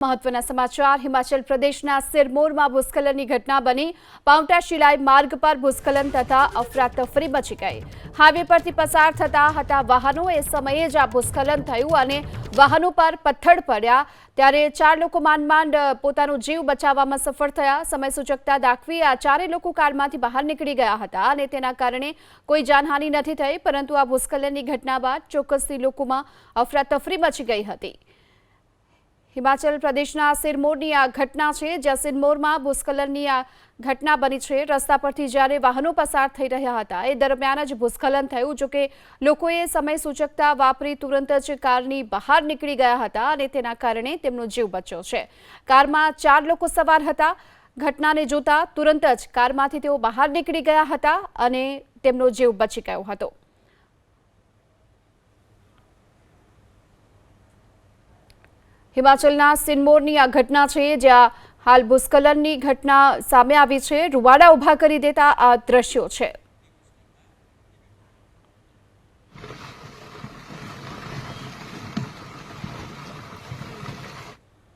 મહત્વના સમાચાર. હિમાચલ પ્રદેશના સિરમોરમાં ભૂસ્ખલનની ઘટના બની. પાઉન્ટા શિલાઈ માર્ગ પર ભૂસ્ખલન થતા અફરાતફરી મચી ગઈ. હાઈવે પરથી પસાર થતા હતા વાહનો. એ સમયે જ આ ભૂસ્ખલન થયું અને વાહનો પર પથ્થર પડ્યા. ત્યારે ચાર લોકો માંડ માંડ પોતાનો જીવ બચાવવામાં સફળ થયા. સમય સૂચકતા દાખવી આ ચારેય લોકો કારમાંથી બહાર નીકળી ગયા હતા અને તેના કારણે કોઈ જાનહાનિ નથી થઈ, પરંતુ આ ભૂસ્ખલનની ઘટના બાદ ચોક્કસથી લોકોમાં અફરાતફરી મચી ગઈ હતી. હિમાચલ પ્રદેશના સિરમોરની આ ઘટના છે, જ્યાં સિરમોરમાં ભૂસ્ખલનની આ ઘટના બની છે. રસ્તા પરથી જ્યારે વાહનો પસાર થઈ રહ્યા હતા, એ દરમિયાન જ ભૂસ્ખલન થયું જોકે લોકોએ સમય સૂચકતા વાપરી તુરંત જ કારની બહાર નીકળી ગયા હતા અને તેના કારણે તેમનો જીવ બચ્યો છે. કારમાં ચાર લોકો સવાર હતા. ઘટનાને જોતા તુરંત જ કારમાંથી તેઓ બહાર નીકળી ગયા હતા અને તેમનો જીવ બચી ગયો હતો. હિમાચલના સિનમોરની આ ઘટના છે, જ્યાં હાલ ભૂસ્ખલનની ઘટના સામે આવી છે. રૂવાડા ઊભા કરી દેતા આ દ્રશ્યો છે.